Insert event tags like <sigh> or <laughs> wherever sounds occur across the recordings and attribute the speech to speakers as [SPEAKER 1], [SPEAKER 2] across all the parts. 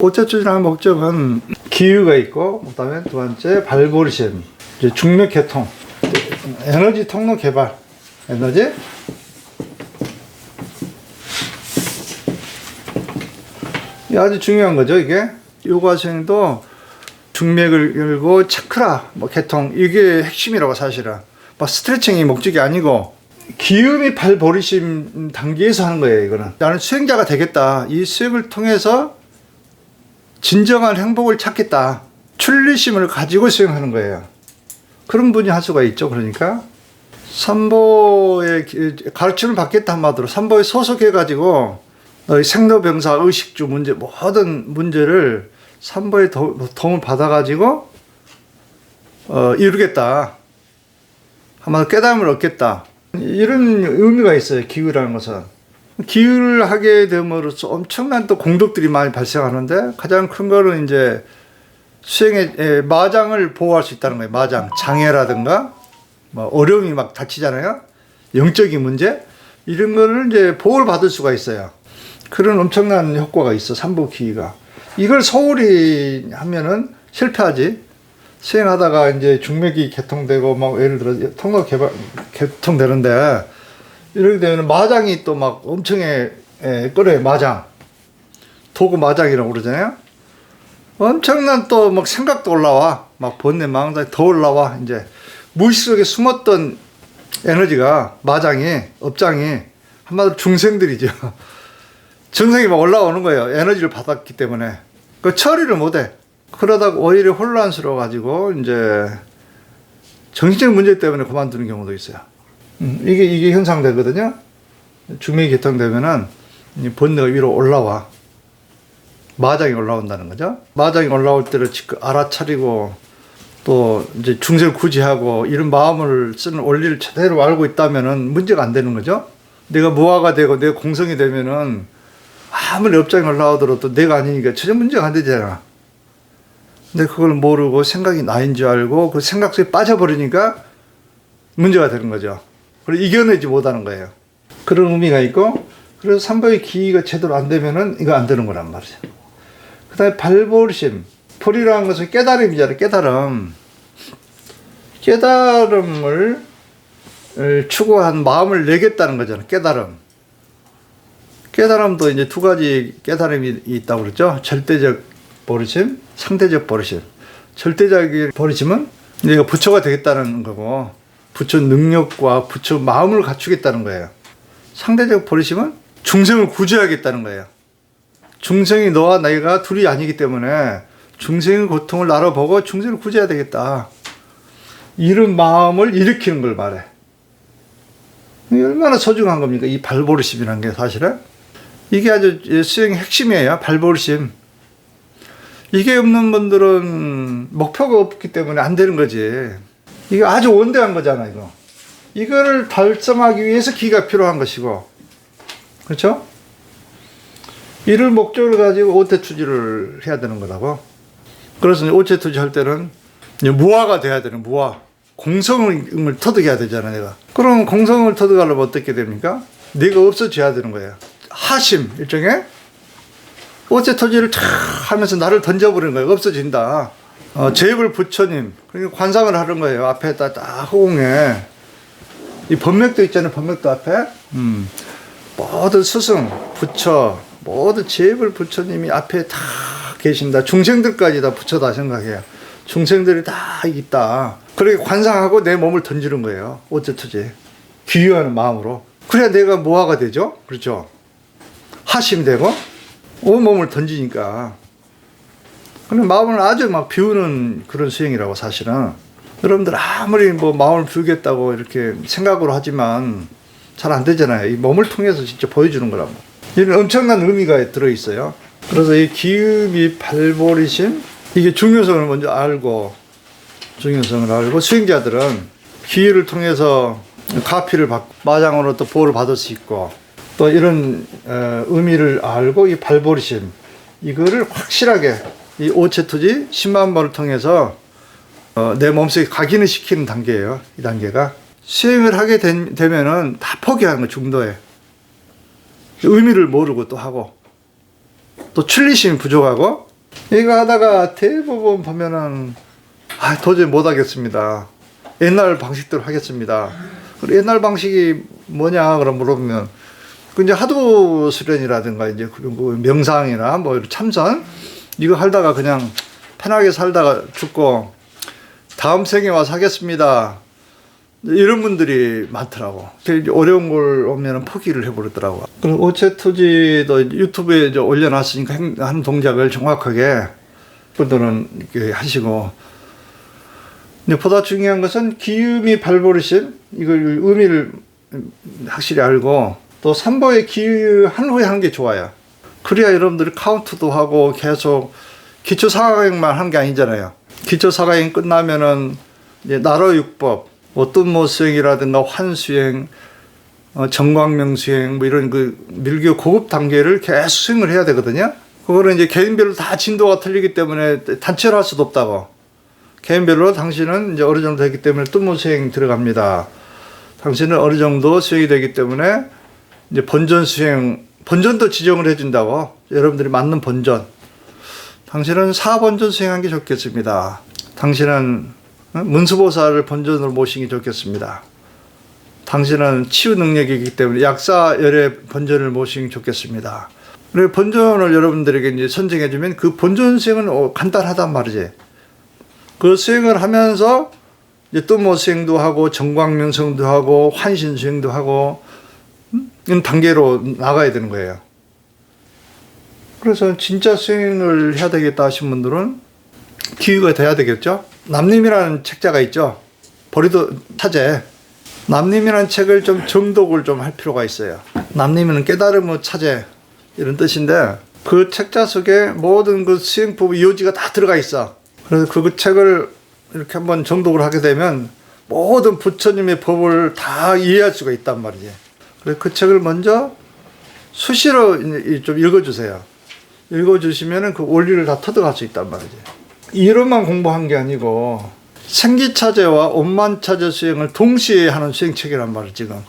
[SPEAKER 1] 오차추진하는 목적은 기후가 있고 그다음에 두 번째 발보리심 이제 중맥 개통 에너지 통로 개발 에너지. 아주 중요한 거죠 이게. 요가생도 중맥을 열고 차크라 뭐 개통 이게 핵심이라고 사실은. 뭐 스트레칭이 목적이 아니고. 기음이 발보리심 단계에서 하는 거예요 이거는. 나는 수행자가 되겠다. 이 수행을 통해서 진정한 행복을 찾겠다. 출리심을 가지고 수행하는 거예요. 그런 분이 할 수가 있죠. 그러니까 삼보의 기- 가르침을 받겠다 한마디로 삼보에 소속해 가지고 너희 생로병사 의식주 문제 모든 문제를 삼보의 도- 도움을 받아 가지고 어, 이루겠다. 한마디로 깨달음을 얻겠다. 이런 의미가 있어요. 기후라는 것은 기후를 하게 됨으로써 엄청난 또 공덕들이 많이 발생하는데 가장 큰 거는 이제 수행의 에, 마장을 보호할 수 있다는 거예요 마장 장애라든가 뭐 어려움이 막 닥치잖아요. 영적인 문제 이런 거를 이제 보호를 받을 수가 있어요. 그런 엄청난 효과가 있어 삼보 기가. 이걸 소홀히 하면은 실패하지. 수행하다가 이제 중맥이 개통되고 막 예를 들어 통로 개발 개통되는데 이렇게 되면 마장이 또 막 엄청에 에, 끓어요 마장. 도구 마장이라고 그러잖아요. 엄청난 또 막 생각도 올라와. 막 번뇌 망상 더 올라와. 이제 무의식 속에 숨었던 에너지가 마장이 업장이 한마디로 중생들이죠. <laughs> 정성이 막 올라오는 거예요. 에너지를 받았기 때문에 그 처리를 못해. 그러다가 오히려 혼란스러워 가지고 이제 정신적 문제 때문에 그만두는 경우도 있어요. 음, 이게 이게 현상되거든요. 중맥이 개통되면은 이 번뇌가 위로 올라와. 마장이 올라온다는 거죠. 마장이 올라올 때를 지금 알아차리고 또 이제 중생을 구제하고 이런 마음을 쓰는 원리를 제대로 알고 있다면은 문제가 안 되는 거죠. 내가 무화가 되고 내가 공성이 되면은 아무리 업장이 올라오더라도 내가 아니니까 전혀 문제가 안 되잖아. 근데 그걸 모르고 생각이 나인 줄 알고 그 생각 속에 빠져버리니까 문제가 되는 거죠. 그리고 이겨내지 못하는 거예요. 그런 의미가 있고 그래서 삼보의 기의가 제대로 안 되면은 이거 안 되는 거란 말이죠. 그다음에 발보심, 불이라는 것은 깨달음이잖아요. 깨달음. 깨달음을 을 추구한 마음을 내겠다는 거잖아요. 깨달음. 깨달음도 이제 두 가지 깨달음이 있다고 그랬죠. 절대적 버리심, 상대적 버리심. 절대적인 버리심은 내가 부처가 되겠다는 거고, 부처 능력과 부처 마음을 갖추겠다는 거예요. 상대적 버리심은 중생을 구제하겠다는 거예요. 중생이 너와 내가 둘이 아니기 때문에 중생의 고통을 알아보고 중생을 구제해야 되겠다. 이런 마음을 일으키는 걸 말해. 얼마나 소중한 겁니까? 이 발보르심이라는 게 사실은. 이게 아주 수행의 핵심이에요. 발보르심. 이게 없는 분들은 목표가 없기 때문에 안 되는 거지. 이게 아주 원대한 거잖아, 이거. 이거를 달성하기 위해서 기가 필요한 것이고. 그렇죠? 이를 목적을 가지고 오태 투지를 해야 되는 거라고. 그래서 오태 투지 할 때는 무화가 돼야 되는 무화. 공성을 터득해야 되잖아, 내가. 그럼 공성을 터득하려면 어떻게 됩니까? 내가 없어져야 되는 거예요. 하심, 일종의 오체 토지를 탁 하면서 나를 던져버리는 거예요. 없어진다. 어, 제입을 부처님. 그러니까 관상을 하는 거예요. 앞에다 딱 허공에. 이 법맥도 있잖아요. 법맥도 앞에. 음. 모든 스승, 부처, 모든 제입을 부처님이 앞에 다 계신다. 중생들까지 다 부처다 생각해요. 중생들이 다 있다. 그렇게 관상하고 내 몸을 던지는 거예요. 어쩌지. 귀유하는 마음으로. 그래야 내가 모아가 되죠. 그렇죠. 하심 되고 온 몸을 던지니까. 근데 마음을 아주 막 비우는 그런 수행이라고 사실은. 여러분들 아무리 뭐 마음을 비우겠다고 이렇게 생각으로 하지만 잘 안 되잖아요. 이 몸을 통해서 진짜 보여주는 거라고. 이런 엄청난 의미가 들어 있어요. 그래서 이 기음이 발보리심 이게 중요성을 먼저 알고 중요성을 알고 수행자들은 기회를 통해서 가피를 받, 마장으로 또 보호를 받을 수 있고 또 이런 어, 의미를 알고 이 발보리심 이거를 확실하게 이 오체투지 10만 번을 통해서 어, 내 몸속에 각인을 시키는 단계예요. 이 단계가 수행을 하게 된, 되면은 다 포기하는 거 중도에 의미를 모르고 또 하고 또 출리심이 부족하고 이거 하다가 대부분 보면은 아 도저히 못 하겠습니다. 옛날 방식대로 하겠습니다. 옛날 방식이 뭐냐 그럼 물어보면 그 이제 하도 수련이라든가 이제 그런 거 명상이나 뭐 참선 이거 하다가 그냥 편하게 살다가 죽고 다음 생에 와서 하겠습니다. 이런 분들이 많더라고. 되게 어려운 걸 오면 포기를 해버리더라고. 그럼 오체 투지도 유튜브에 이제 올려놨으니까 행- 하는 동작을 정확하게 분들은 이렇게 하시고. 근데 보다 중요한 것은 기음이 발버릇인 이걸 의미를 확실히 알고 또 삼보의 기한 후에 하는 게 좋아요. 그래야 여러분들이 카운트도 하고 계속 기초 사강만 하는 게 아니잖아요. 기초 사강이 끝나면은 이제 나로 육법, 어떤 뭐 수행이라든가 환수행, 어, 정광명 수행 뭐 이런 그 밀교 고급 단계를 계속 수행을 해야 되거든요. 그거는 이제 개인별로 다 진도가 틀리기 때문에 단체로 할 수도 없다고. 개인별로 당신은 이제 어느 정도 되기 때문에 뜬모 수행 들어갑니다. 당신은 어느 정도 수행이 되기 때문에 이제 본전 수행, 본전도 지정을 해준다고. 여러분들이 맞는 본전. 당신은 사본전 수행한 게 좋겠습니다. 당신은 어? 문수보살을 본전으로 모시는 게 좋겠습니다. 당신은 치유 능력이 있기 때문에 약사 열의 본전을 모시는 게 좋겠습니다. 그리고 본전을 여러분들에게 이제 선정해주면 그 본전 수행은 어, 간단하단 말이지. 그 수행을 하면서 이제 또뭐 수행도 하고 정광명성도 하고 환신 수행도 하고 단계로 나가야 되는 거예요. 그래서 진짜 수행을 해야 되겠다 하신 분들은 기회가 돼야 되겠죠. 남님이라는 책자가 있죠. 버리도 차제. 남님이라는 책을 좀 정독을 좀 할 필요가 있어요. 남님은 깨달음의 차제 이런 뜻인데 그 책자 속에 모든 그 수행법 요지가 다 들어가 있어. 그래서 그 책을 이렇게 한번 정독을 하게 되면 모든 부처님의 법을 다 이해할 수가 있단 말이지. 그 책을 먼저 수시로 좀 읽어주세요. 읽어주시면은 그 원리를 다 터득할 수 있단 말이지. 이론만 공부한 게 아니고 생기차제와 온만차제 수행을 동시에 하는 수행책이란 말이에요, 지금.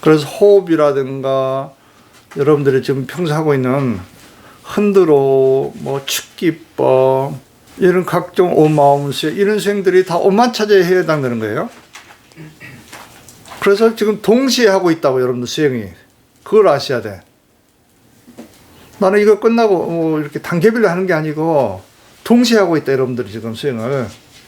[SPEAKER 1] 그래서 호흡이라든가 여러분들이 지금 평소 하고 있는 흔들어, 뭐 축기법, 이런 각종 오마음 수행, 이런 수행들이 다 온만차제에 해당되는 거예요. 그래서 지금 동시에 하고 있다고, 여러분들 수행이. 그걸 아셔야 돼. 나는 이거 끝나고 뭐 이렇게 단계별로 하는 게 아니고 동시에 하고 있다 여러분들이 지금 수행을